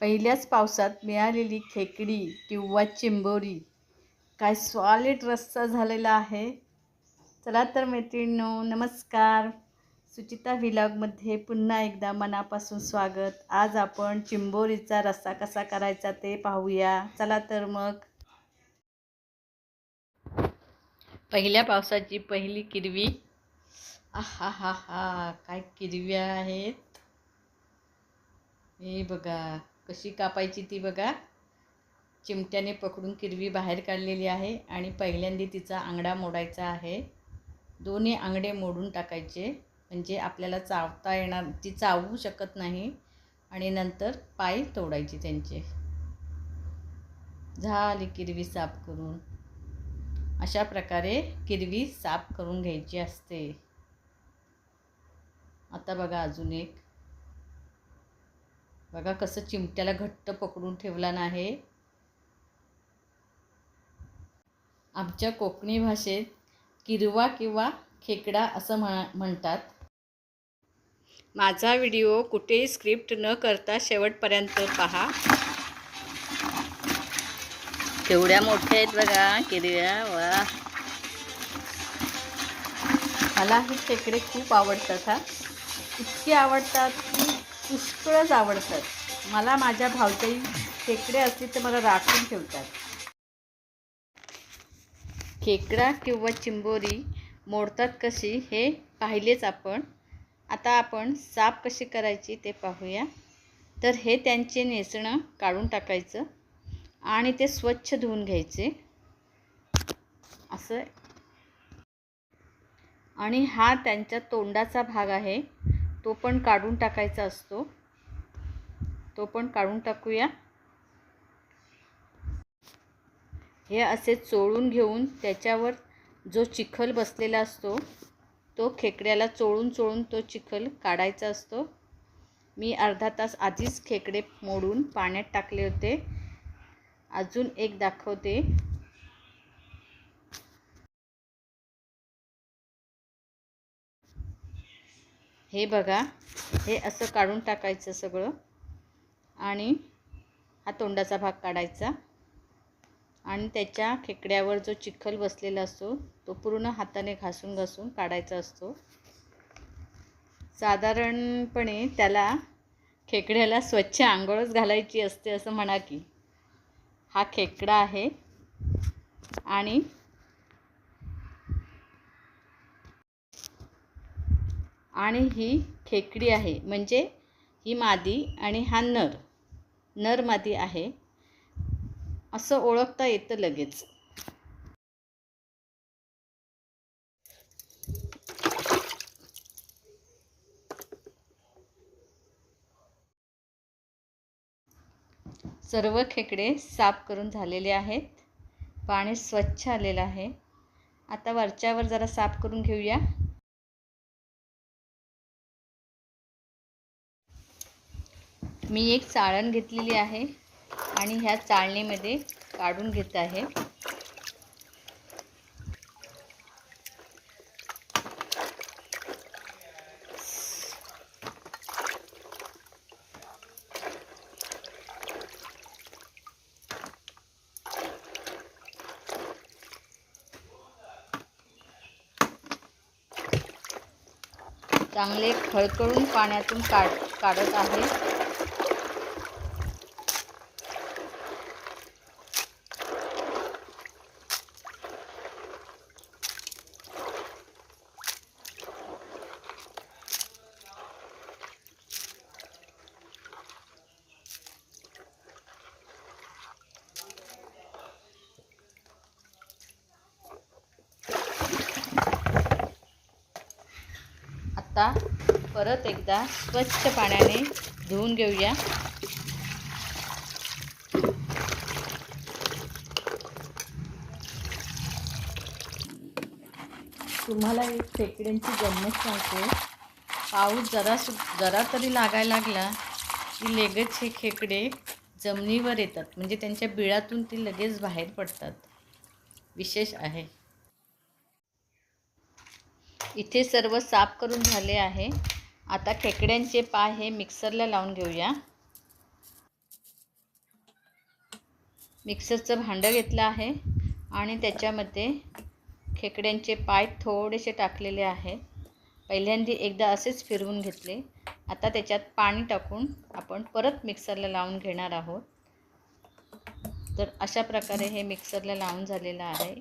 पहिल्याच पावसात मिळालेली खेकडी किंवा चिंबोरी काय सॉलिड रस्सा झालेला आहे. चला तर मैत्रिणींनो नमस्कार. सुचिता व्हिलॉगमध्ये पुन्हा एकदा मनापासून स्वागत. आज आपण चिंबोरीचा रस्सा कसा करायचा ते पाहूया. चला तर मग. पहिल्या पावसाची पहिली किरवी. आहा हा हा काय किरव्या आहेत. हे बघा. कशी कापायची ती बघा. चिमट्याने पकडून किरवी बाहेर काढलेली आहे आणि पहिल्यांदा तिचा आंगडा मोडायचा आहे. दोन्ही आंगडे मोडून टाकायचे. म्हणजे आपल्याला चावता येणार ती चावू शकत नाही. आणि नंतर पाय तोडायचे त्यांचे. झाली किरवी साफ करून. अशा प्रकारे किरवी साफ करून घ्यायची असते. आता बघा अजून एक. बघा कसं चिमट्याला घट्ट पकडून ठेवला नाही आमच्या कोकणी भाषेत किरवा किंवा खेकडा असं म्ह म्हणतात. माझा व्हिडिओ कुठेही स्क्रिप्ट न करता शेवटपर्यंत पहा. केवढ्या मोठ्या आहेत बघा किरव्या वा. मला हे खेकडे खूप आवडतात हा. इतके आवडतात की पुष्कळच आवडतात. मला माझ्या भावताई खेकडे असतील तर मला राखून ठेवतात. खेकडा किंवा चिंबोरी मोडतात कशी हे पाहिलेच आपण. आता आपण साफ कशी करायची ते पाहूया. तर हे त्यांचे नेसणं काढून टाकायचं आणि ते स्वच्छ धुवून घ्यायचे. असं. आणि हा त्यांच्या तोंडाचा भाग आहे. तो पण काढून टाकायचा असतो. तो पण काढून टाकूया. हे असे चोळून घेऊन त्याच्यावर जो चिखल बसलेला असतो तो खेकड्याला चोळून चोळून तो चिखल काढायचा असतो. मी अर्धा तास आधीच खेकडे मोडून पाण्यात टाकले होते. अजून एक दाखवते. हे बघा हे असं काढून टाकायचं सगळं. आणि हा तोंडाचा भाग काढायचा. आणि त्याच्या खेकड्यावर जो चिखल बसलेला असतो तो पूर्ण हाताने घासून घासून काढायचा असतो. साधारणपणे त्याला खेकड्याला स्वच्छ आंघोळच घालायची असते असं म्हणा की. हा खेकडा आहे. आणि आणि ही खेकडी आहे. म्हणजे ही मादी आणि हा नर. नर मादी आहे. असं ओळखता येतं लगेच. सर्व खेकडे साफ करून झालेले आहेत. पाणी स्वच्छ आलेलं आहे. आता वरच्यावर जरा साफ करून घेऊया. मी एक चाळण घेतलेली आहे आणि ह्या चाळणीमध्ये काढून घेत आहे. चांगले खळखळून पाण्यातून काढ काढत आहे. आता परत एकदा स्वच्छ पाण्याने धुवून घेऊया. तुम्हाला एक खेकड्यांची गंमत सांगते. पाऊस जरा सु जरा तरी लागायला लागला की लगेच हे खेकडे जमिनीवर येतात. म्हणजे त्यांच्या बिळातून ती लगेच बाहेर पडतात. विशेष आहे. इथे सर्व साफ करून झाले आहे. आता खेकड्यांचे पाय हे मिक्सरला लावून घेऊया. मिक्सरचं भांडं घेतलं आहे आणि त्याच्यामध्ये खेकड्यांचे पाय थोडेसे टाकलेले आहेत पहिल्यांदा एकदा असेच फिरवून घेतले. आता त्याच्यात पाणी टाकून आपण परत मिक्सरला लावून घेणार आहोत. तर अशा प्रकारे हे मिक्सरला लावून झालेलं आहे.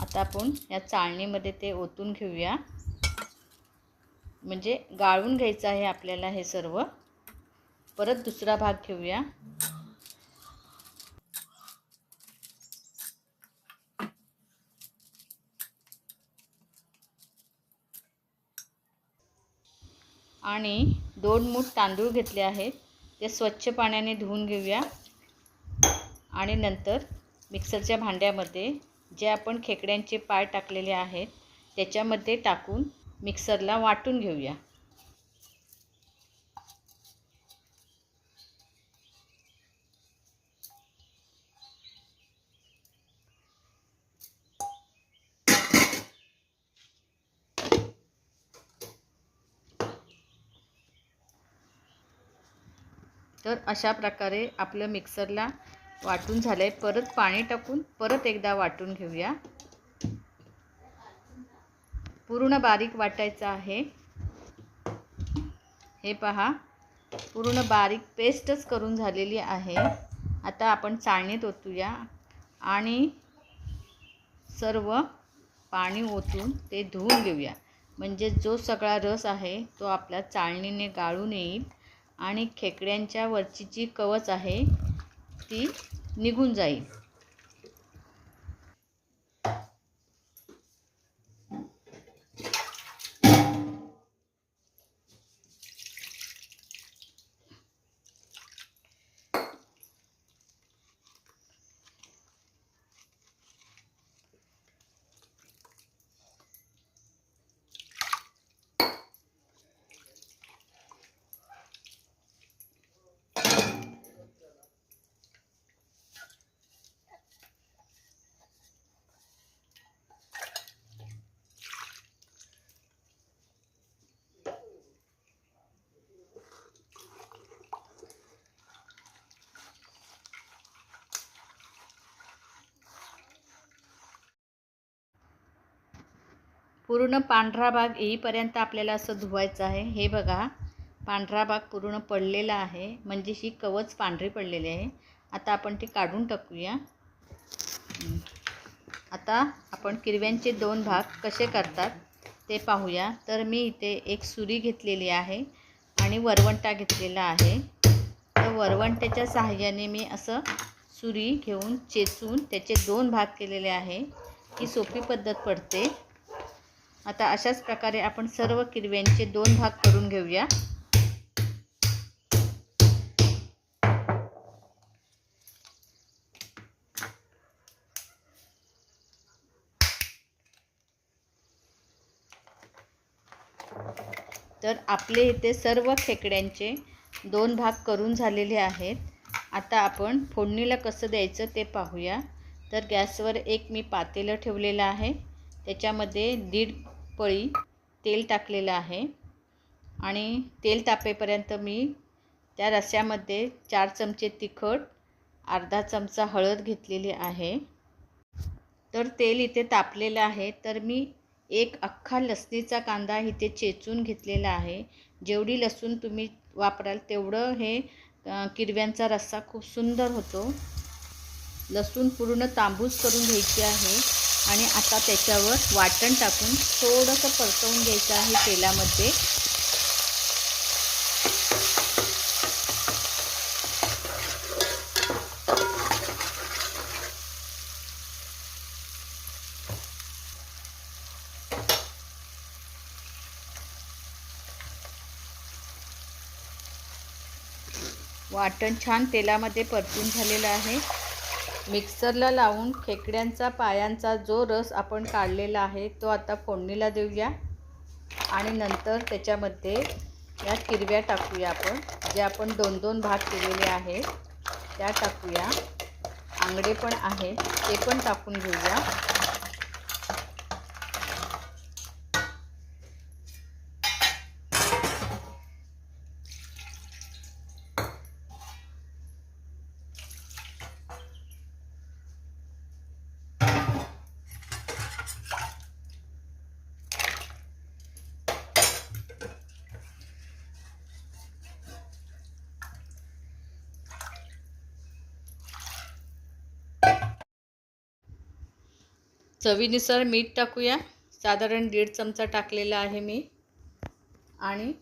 आता आपण या चाळणीमध्ये ते ओतून घेऊया. म्हणजे गाळून घ्यायचं आहे आपल्याला हे सर्व. परत दुसरा भाग घेऊया. आणि दोन मूठ तांदूळ घेतले आहेत. ते स्वच्छ पाण्याने धुवून घेऊया. आणि नंतर मिक्सरच्या भांड्यामध्ये जे आपण खेकड्यांचे पाय टाकलेले आहेत त्याच्यामध्ये टाकून मिक्सरला वाटून घेऊया. तर अशा प्रकारे आपलं मिक्सरला वाटून झालं आहे परत पाणी टाकून परत एकदा वाटून घेऊया. पूर्ण बारीक वाटायचं आहे. हे पहा. पूर्ण बारीक पेस्टच करून झालेली आहे. आता आपण चाळणीत ओतूया. आणि सर्व पाणी ओतून ते धुवून घेऊया. म्हणजे जो सगळा रस आहे तो आपल्या चाळणीने गाळून येईल. आणि खेकड्यांच्या वरची जी कवच आहे ती निघून जाईल. पूर्ण पांढरा भाग येईपर्यंत आपल्याला असं धुवायचं आहे. हे बघा पांढरा भाग पूर्ण पडलेला आहे. म्हणजे ही कवच पांढरी पडलेली आहे. आता आपण ती काढून टाकूया. आता आपण किरव्यांचे दोन भाग कसे करतात ते पाहूया. तर मी इथे एक सुरी घेतलेली आहे आणि वरवंटा घेतलेला आहे. तर वरवंट्याच्या सहाय्याने मी असं सुरी घेऊन चेचून त्याचे दोन भाग केलेले आहे. ही सोपी पद्धत पडते. आता अशाच प्रकारे आपण सर्व किरव्यांचे दोन भाग करून घेऊया. तर आपले इथे सर्व खेकड्यांचे दोन भाग करून झालेले आहेत. आता आपण फोडणीला कसं द्यायचं ते पाहूया. तर गॅसवर एक मी पातेलं ठेवलेलं आहे. त्याच्यामध्ये दीड पळी तेल टाकलेलं आहे. आणि तेल तापेपर्यंत मी त्या रस्यामध्ये चार चमचे तिखट अर्धा चमचा हळद घेतलेली आहे. तर तेल इथे तापलेलं आहे. तर मी एक अख्खा लसणीचा कांदा इथे चेचून घेतलेला आहे. जेवढी लसूण तुम्ही वापराल तेवढं हे किरव्यांचा रस्सा खूप सुंदर होतो. लसूण पूर्ण तांबूस करून घ्यायची आहे. आणि आता त्याच्यावर वाटण टाकून थोडंसं परतवून घ्यायचं आहे तेलामध्ये. वाटण छान तेलामध्ये परतून झालेलं आहे. मिक्सरला लावून खेकड्यांचा पायांचा जो रस आपण काढलेला आहे तो आता फोडणीला देऊया. आणि नंतर त्याच्यामध्ये या किरव्या टाकूया आपण जे आपण दोन दोन भाग केलेले आहेत त्या टाकूया. आंगडे पण आहेत ते पण टाकून घेऊया. चवीनुसार मीठ टाकूया. साधारण दीड चमचा टाकलेला आहे मी. आणि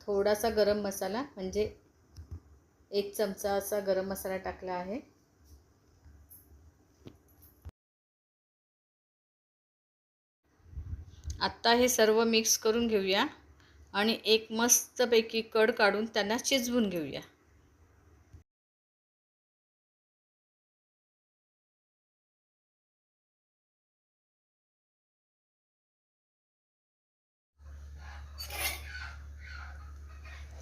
थोडासा गरम मसाला म्हणजे एक चमचा असा गरम मसाला टाकला आहे. आत्ता हे सर्व मिक्स करून घेऊया आणि एक मस्तपैकी कड काढून त्यांना शिजवून घेऊया.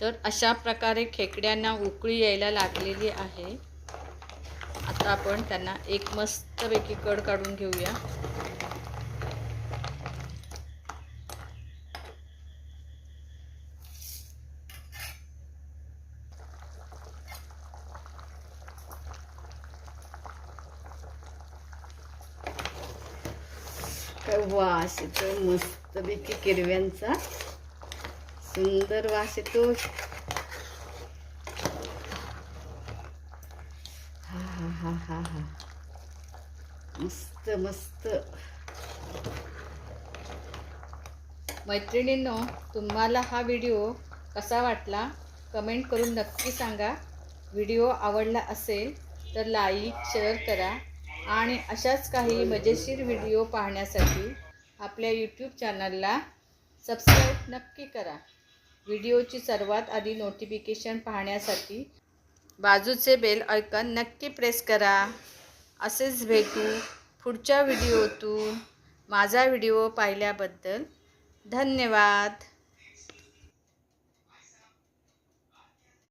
तर अशा प्रकारे खेकड्यांना उकळी यायला लागलेली आहे. आता आपण त्यांना एक मस्तपैकी कड काढून घेऊया. वा वास येतो मस्तपैकी किरव्यांचा सुंदर वास येतो. हा हा हा हा हा. मस्त मस्त. मैत्रिणींनो तुम्हाला हा व्हिडिओ कसा वाटला? कमेंट करून नक्की सांगा. व्हिडिओ आवडला असेल तर लाईक शेअर करा आणि अशाच काही मजेशीर व्हिडिओ पाहण्यासाठी आपल्या यूट्यूब चॅनलला सबस्क्राईब नक्की करा. व्हिडिओची सर्वात आधी नोटिफिकेशन पाहण्यासाठी बाजूचे बेल ऐकन नक्की प्रेस करा. असेच भेटू पुढच्या व्हिडिओतून माझा व्हिडिओ पाहिल्याबद्दल धन्यवाद.